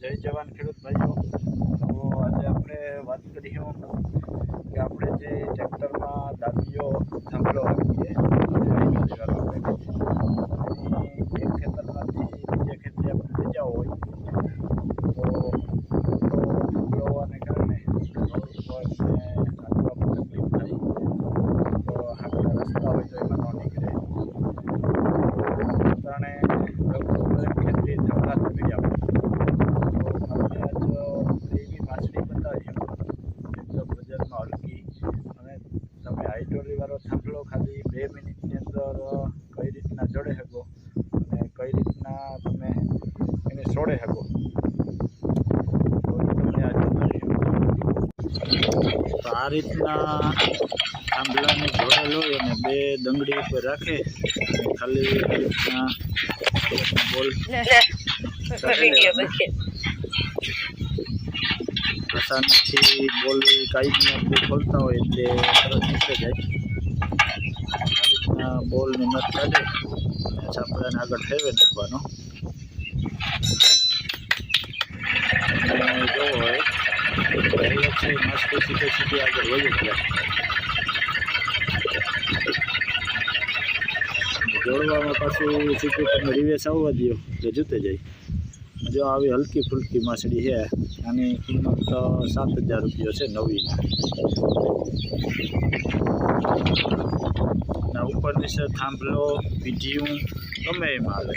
જય જવાન ખેડૂત ભાઈઓ. તો આજે આપણે વાત કરીશું કે આપણે જે ટ્રેક્ટરમાં દાંતીઓ થાંભલો રાખીએ એક ખેતરમાંથી બીજે ખેતરે આપણે લઈ જવો હોય તો મોટો થાંભલો હોવાને કારણે રોડ ઉપર ને હાંકવામાં તકલીફ થાય તો હાંકતા રસ્તા હોય તો એમાં ન નીકળે કારણે લગભગ દરેક ખેતરી થાંભલા જ પીડ્યા હોય તો આપણે આજ એવી બજારમાં હલકી અને તમે હાઇડ્રોલીવાળો થાંભલો ખાલી બે મિનિટની અંદર કઈ રીતના જોડે શકો અને કઈ રીતના તમે એને છોડે શકો આ રીતના થાંભલાને જોડેલો અને બે દંગડી ઉપર રાખે ખાલી રીતના બોલ વીડિયો બોલવી આસાનીથી બોલ કાંઈ આપણે ખોલતા હોય એટલે તરત નીકળી જાય. રીતના બોલની મત કાઢે છાપડાને આગળ ફેરવે નાખવાનો. જોવો હોય છે માસ્કો સીધે આગળ વહી જાય. જોડવામાં પાછું સીધું તમે રિવેસ આવવા દો એટલે જૂતે જાય. જો આવી હલકી ફુલકી માછલી છે, આની કિંમત સાત હજાર રૂપિયા છે નવી. ના છે થાંભલો, પીઢીયું, ગમે એમાં આવે